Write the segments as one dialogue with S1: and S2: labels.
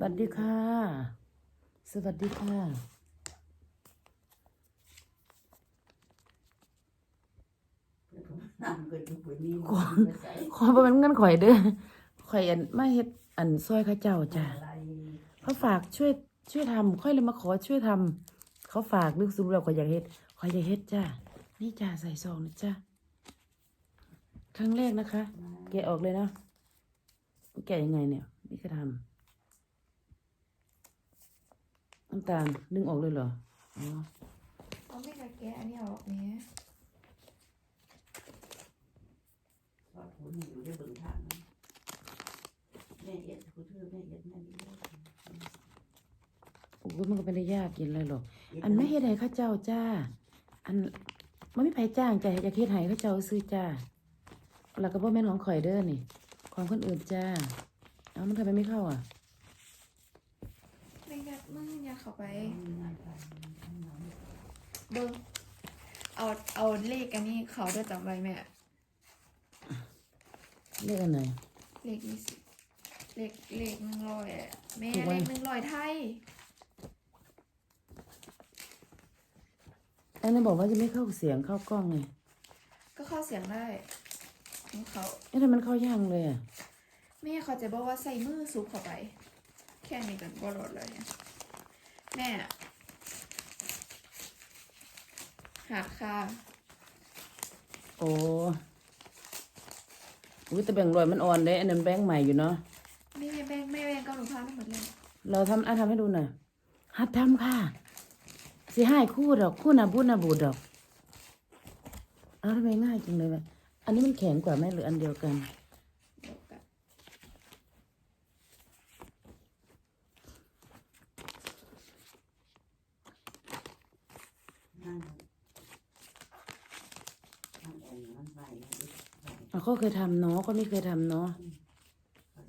S1: วัสดีค่ะ สวัสดีค่ะ
S2: น้ำก็อยู่บนนี้
S1: ขอขอประมาณเงินข่อยเด้อข่อยอันมาเฮ็ดอันซอยเข้าเจ้าจ้ะ
S2: อะไร
S1: เขาฝากช่วยช่วยทำค่อยเลยมาขอช่วยทำเขาฝากนึกซื้อแล้วข่อยอยากเฮ็ดข่อยอยากเฮ็ดจ้ะนี่จ้ะใส่ซองนะจ้ะครั้งแรกนะคะ แกะออกเลยนะแกะยังไงเนี่ยนี่ก็ทำ น้ำตาลดึงออกเลยเหรออ๋อ
S3: เอาไม่กะแกะอันนี้ออกเนี้ย
S2: สอดหูนี่อยู่ได้เบิ่งทางนะแม่เอ็ดกูเธอแม่เอ็ดแม่ดีเลย
S1: โอ้ยมันก็ไม่ได้ยากกินอะไรหรอก อันไม่เฮ็ดให้เข้าเจ้าจ้า อันมันไม่ไผจ้างจ้ะอยากเฮ็ดให้เข้าเจ้าซื้อจ้าแล้วก็บ่แม่นของข่อยเด้อนี่ ของคนอื่นจ้า เอ้ามันทำไมไม่เข้าอะ
S3: ไม่ ยัดมึงยัดเข้าไป
S2: งานการทำงาน
S3: เบิ้งเอาเอาเลขอันนี้เขาด้วยจำไว้แม่
S1: เรียกอันไหน
S3: เลขยี่สิบเลขเลขหนึ่งร้อยอะแม่
S1: ถูกไหม
S3: เลขหนึ่งร้อยไทย
S1: อันนั้นบอกว่าจะไม่เข้าเสียงเข้ากล้องไง
S3: ก็เข้าเสียงได้ของเขา
S1: เอ๊ะทำไมมันเข้ายากเลยอะ
S3: แม่เขาจะบอกว่าใส่มือซุปเข้าไป แค่นี้กันบอลดเลยเนี่ย แม่หาค่า
S1: โอ้อุ้ยแต่แบ่งค์ร้อยมันอ่อนเด้อันนั้นแบงค์ใหม่อยู่เนาะ
S3: แม่แบงค์แม่แบงค์ก็หนูพาทั้งหมดเลย
S1: เราทำอะทำให้ดูหน่อยหัดทำค่ะ สิให้คู่ดอกคู่นาบูนาบูดดอก เอ้าวทำไมง่ายจังเลยวะอันนี้มันแข็งกว่าไหมหรืออันเดียวกัน
S3: เดี๋ยวกัน
S2: นั่งทำเองมันไป
S1: อะ เราก็เคยทำเนาะก็ไม่เคยทำเนาะ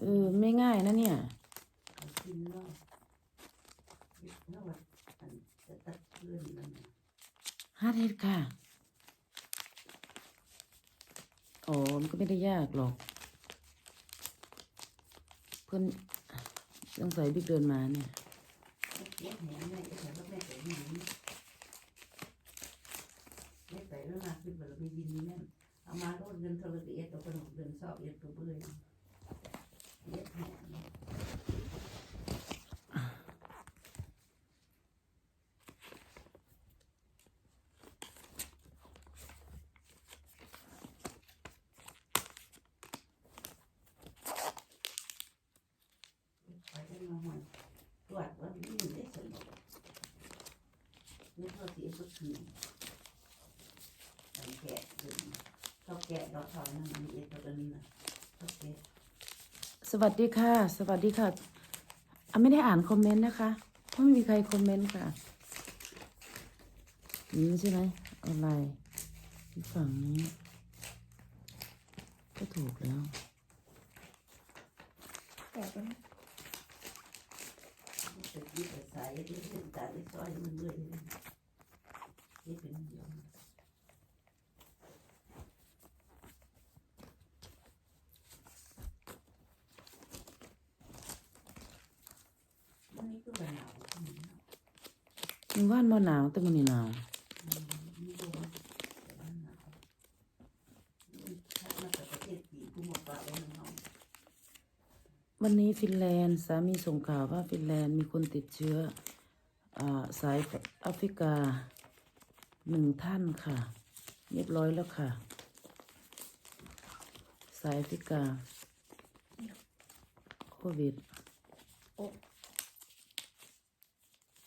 S1: เออไม่ง่ายนะเนี่ยฮาร์ดเฮดค่ะอ๋อก็ไม่ได้ยากหรอก เพื่อนต้องใส่บิ๊กเดินมาเนี่ย
S2: ไม่ใส่แล้วมาขึ้นมาเราไม่ยินนี่แน่ ไปได้มาหอนตรวจว่ามีอยู่ได้สนุกนี่เขาเสียก็คือการแกะดึงเขา แกะดอกทองนั่นมันเอ็ดตัวนี้นะเขาแกะ
S1: สวัสดีค่ะ สวัสดีค่ะอะไม่ได้อ่านคอมเมนต์นะคะ เพราะไม่มีใครคอมเมนต์ค่ะนี่ใช่ไหมอะไรที่ฝั่งนี้ ก็ถูกแล้ว
S3: แต่เป็น
S2: จะยึดสายที่เป็นการที่ซอยมันเลยนี่เป็นเดียว มันเป็นหนาว
S1: มีว่านบ่หนาวแต่มันนี่หนาว
S2: ว,วันหนาว
S1: วันนี้ฟินแลนด์สามีส่งข่าวว่าฟินแลนด์มีคนติดเชื้ออสายแอฟริกาหนึ่งท่านค่ะ เรียบร้อยแล้วค่ะ สายแอฟริกาโควิด
S3: โอ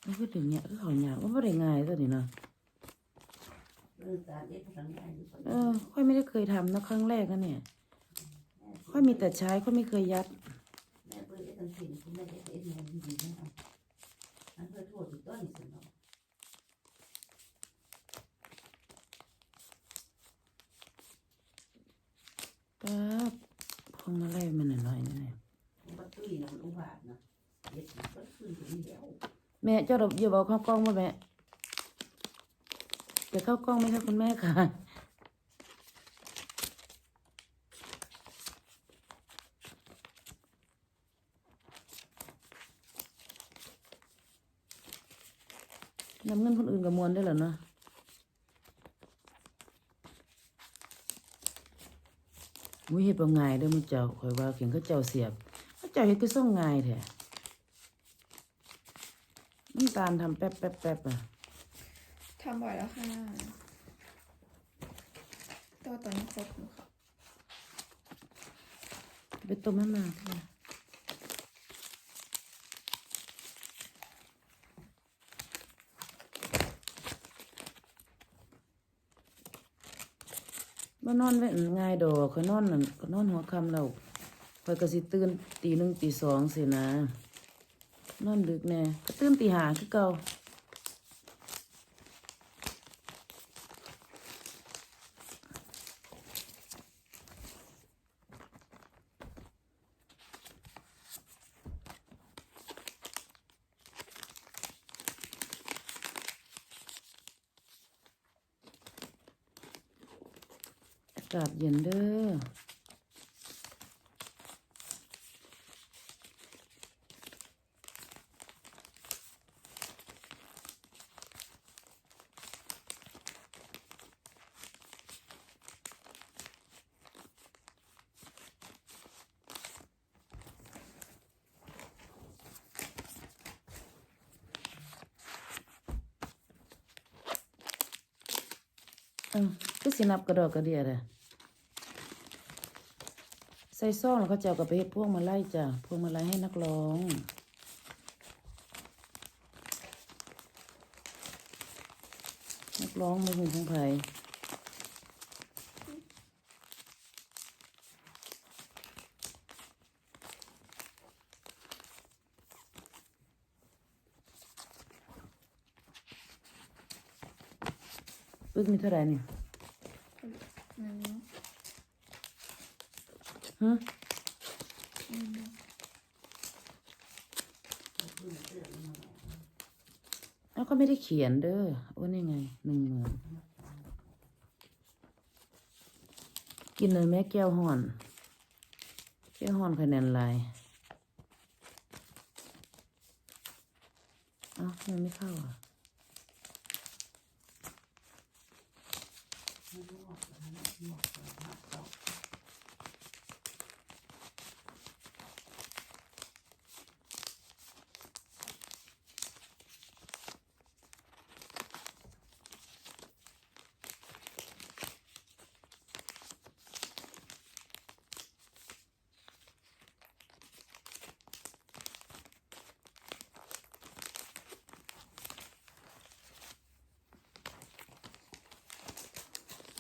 S1: มันก็ถึงเนี่ยก็เขาอยากว่าไม่ได้ง่ายตัวนี้เนาะ
S2: เรื่องการเอ็กซ์ทางได้อยู่ก่อน
S1: เออ ค่อยไม่ได้เคยทำนะครั้งแรกนะเนี่ย ค่อยมีแต่ใช้ค่อยไม่เคยยัด
S2: แม่เปิดเอ็กซ์ทางสิ่งคุณแม่เอ็กซ์เอ็กซ์มันดีๆนะเอาอันเพื่อโทษอีกต้นอีกสิเนาะ
S1: ป๊บพวงมาลัยมันหน่อ
S2: ม่เจ้าเรา
S1: อย่าบอกเข้ากล้องว่าแม่จะเข้ากล้องไหมคะคุณแม่ค่ะนำเงินคนอื่นกับมวลได้เหรอเนาะวุ้ยเห็ดบ่ง่ายเด้อมึงเจ้าคอยว่าเขียงก็เจ้าเสียบเจ้าเห็ดก็ส่งง่ายแท้าลทำแป๊บแป๊บแป๊บอะ
S3: ทำบ่อยแล้วค่ะตัวตอนนี้ครบอยู่ค่ะ
S1: ไปต้มให้มาค่ะมานอนไว้อั่นง่ายดอกข่อยนอนนั่นก็นอนหัวค่ำแล้วข่อยก็สิตื่นตีหนึ่งตีสองสินะ นอนดึกแน่ก็ตื่นตีหาคือเก่าอากาศเย็นเด้อ อ้าคือสินับกระดอกกระเดียดอะใส่ซ่องแล้วเขาเจ้าก็ไปเฮ็ดพวงมาไล่จ้ะพวงมาไล่ให้นักร้องนักร้องมือหุ่นของไผ ปึกมีเท่าไหร่นี่
S3: หนึ่ง
S1: ฮะ
S3: หนึ่ง
S1: แล้วก็ไม่ได้เขียนเด้อว่านี่ไงหนึ่งหมื่นกินเลยแม่แก้วห่อน แก้วห่อนคะแนนลายอ้าทำไมไม่เข้าอะ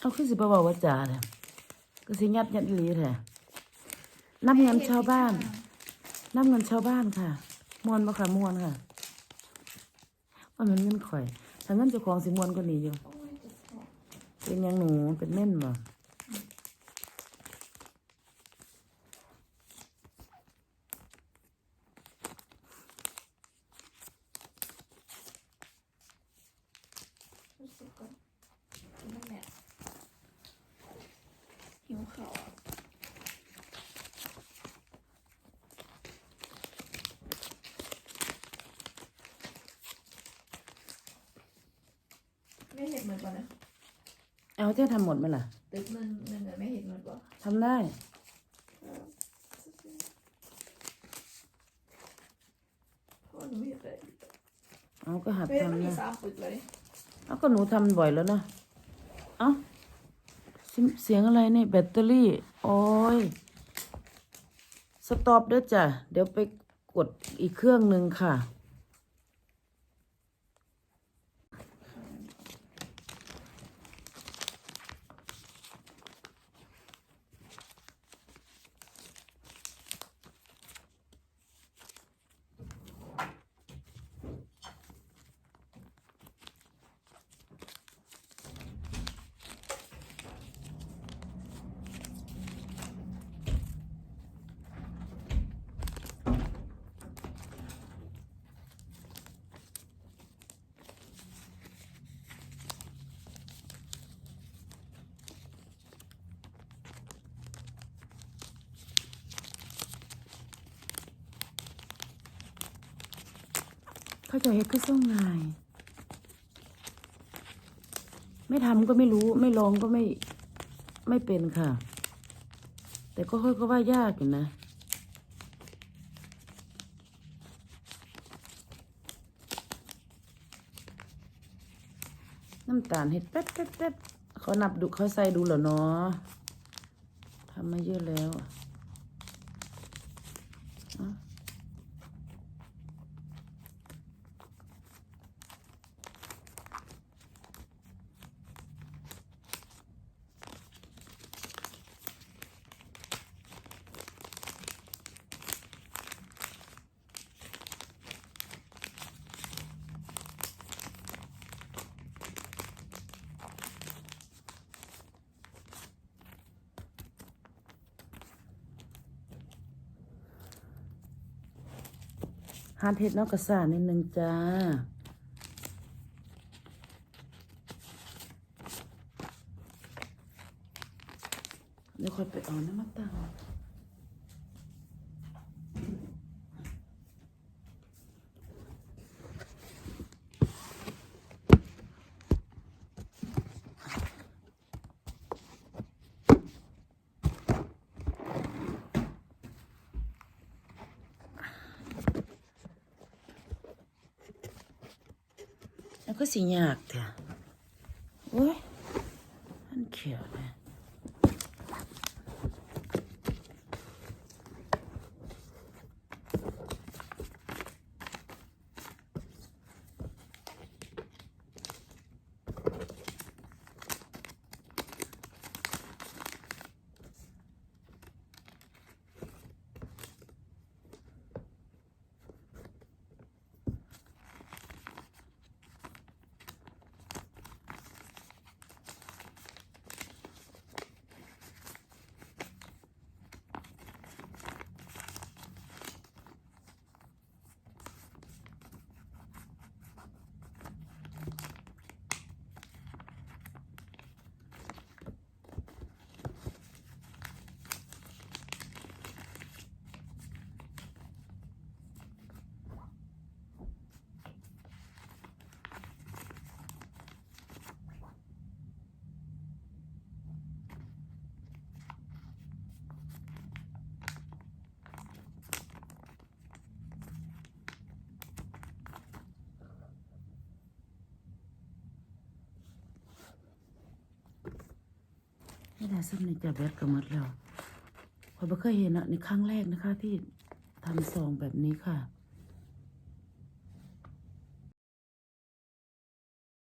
S1: เอาขึ้นสิบบอกว่าจ่าเนี่ยก็สิยัดยัดอีหลีแท้นับเงินชาวบ้าน นับเงินชาวบ้านค่ะมวนบ่ค่ะมวนค่ะว่ามันเงินข่อยถ้าเงินเจ้าของสิมวนก็หนีอยู่
S3: เป็
S1: นยังหนูเป็นเม่นบ่
S3: รู้สึกก่อนกินน้ำแม่หิวข้าวอะไม่เห็นเหมือนกันนะ
S1: เอาเจ้าทำหมดไหมล่ะ
S3: ตึกหนึ่งหนึ่งอะไม่เห็นเหมือนกัน
S1: ทำได้
S3: เพราะว่าหนูไม่เห็นเลย
S1: เอาก็หัด
S3: ไม่ได้
S1: ทำ
S3: มี
S1: นะ
S3: สามปึกเลย
S1: เอาก็หนูทำบ่อยแล้วนะ เอ้าเสียงเสียงอะไรนี่ แบตเตอรี่ โอ้ย สต็อปเด้อจ้ะ เดี๋ยวไปกดอีกเครื่องหนึ่งค่ะ เขาจะเฮ็ดคือส่งง่าย ไม่ทำก็ไม่รู้ไม่ลองก็ไม่ไม่เป็นค่ะ แต่ก็ค่อยก็ว่ายากอยู่นะน้ำตาลเห็ดแป๊บแป๊บแป๊บเขานับดูเขาใส่ดูเหรอเนาะทำมาเยอะแล้ว ฮานเห็ดนอกกระสานนิดนึงจ้า เดี๋ยวค่อยไปเอาน้ำมันตัง ก็สิยากเถอะโอ้ยมันเขียวเลย นี่แหละซ้ำนี่จะแบดก็หมดแล้วพอยบ่เคยเห็นอะในครั้งแรกนะคะ ที่ทำซองแบบนี้ค่ะ